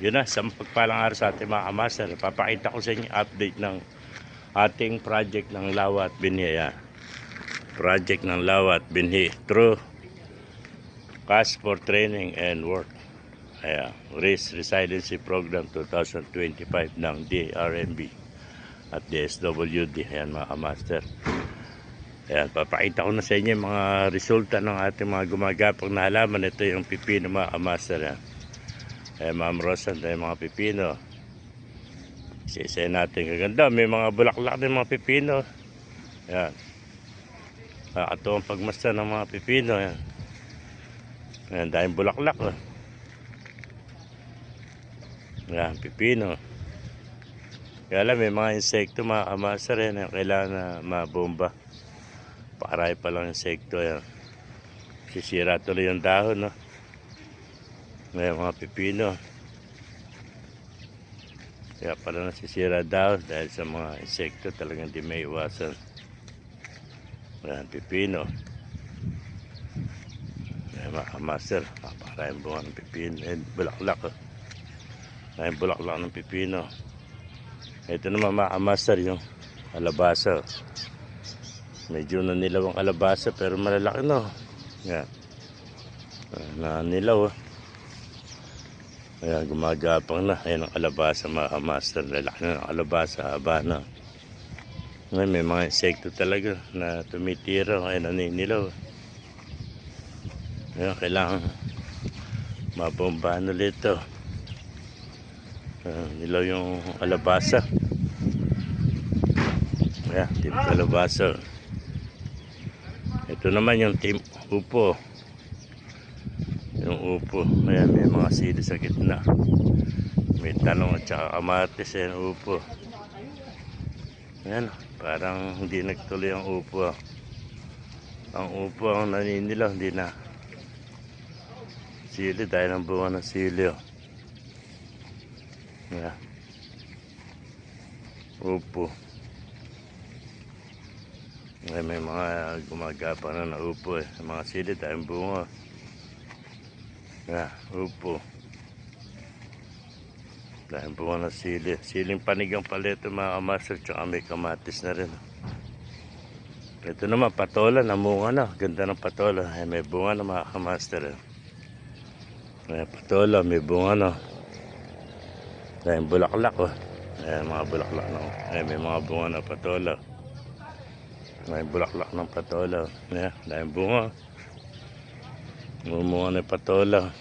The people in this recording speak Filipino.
Yun na, sa pagpalang araw sa ating mga kamaster, papakita ko sa inyo update ng ating project ng Lawa at Binhi. Ayan. Project ng Lawa at Binhi through Cash for Training and Work. Ayan. Race Residency Program 2025 ng DRMB at DSWD. Ayan mga kamaster. Ayan, papakita ko na sa inyo mga resulta ng ating mga gumagapang na halaman. Ito yung pipino mga kamaster. Ayan. Ayan, Ma'am Rosan, yung mga pipino. Isa-isa natin kaganda. May mga bulaklak din mga pipino. Ayan. Nakakatuwang pagmasta ng mga pipino. Ayan. Ayan, dahil bulaklak. Oh. Ayan, pipino. Kaya alam, may mga insekto, mga kamasa rin. Ayan, kailangan na mabomba. Paray pa lang insekto. Ayan. Sisira tuloy yung dahon. No? Ayan, mga pipino. Kaya pala nasisira dahon dahil sa mga insekto talagang di may iwasan. Ayan, pipino. Ayan, mga master. Para yung bunga ng pipino. Ayan, bulaklak. Oh. Ayan, bulaklak ng pipino. Ito naman mga master yung alabasa. Medyo nanilaw ang alabasa pero malalaki no. Ayan. Ayan, nanilaw. Oh. Ayan, gumagapang na. Ayan ang alabasa mga master. Lalaki na ang alabasa. Haba na. Ngayon, may mga insekto talaga na tumitira. Ayan, naninilaw. Ayan, kailangan mabombahan ulit ito. Ayan, nilaw yung alabasa. Ayan, team alabasa. Ito naman yung team upo. Upo. Ayan, may mga sili sa gitna. May talong at saka kamatis. Ayan, upo. Ayan, parang hindi nagtuloy ang upo. Ang upo ang naninilaw, hindi na. Sili dahil ang bunga ng sili. Oh. Ayan. Upo. Ay, may mga gumagapa na na upo eh. Mga sili dahil bunga. Yeah, upo. Dahil bunga ng sili. Siling panigang paleto mga kamaster. Tsaka may kamatis na rin. Ito naman patola. Namunga na. Ganda ng patola. Ay, may bunga na mga kamaster. Eh. May patola. May bunga na. Dahil bulaklak. Oh. Ayan, mga bulaklak na. Ay, may mga bunga na patola. May bulaklak ng patola. Ayan, dahil bunga. Mumuha na patola.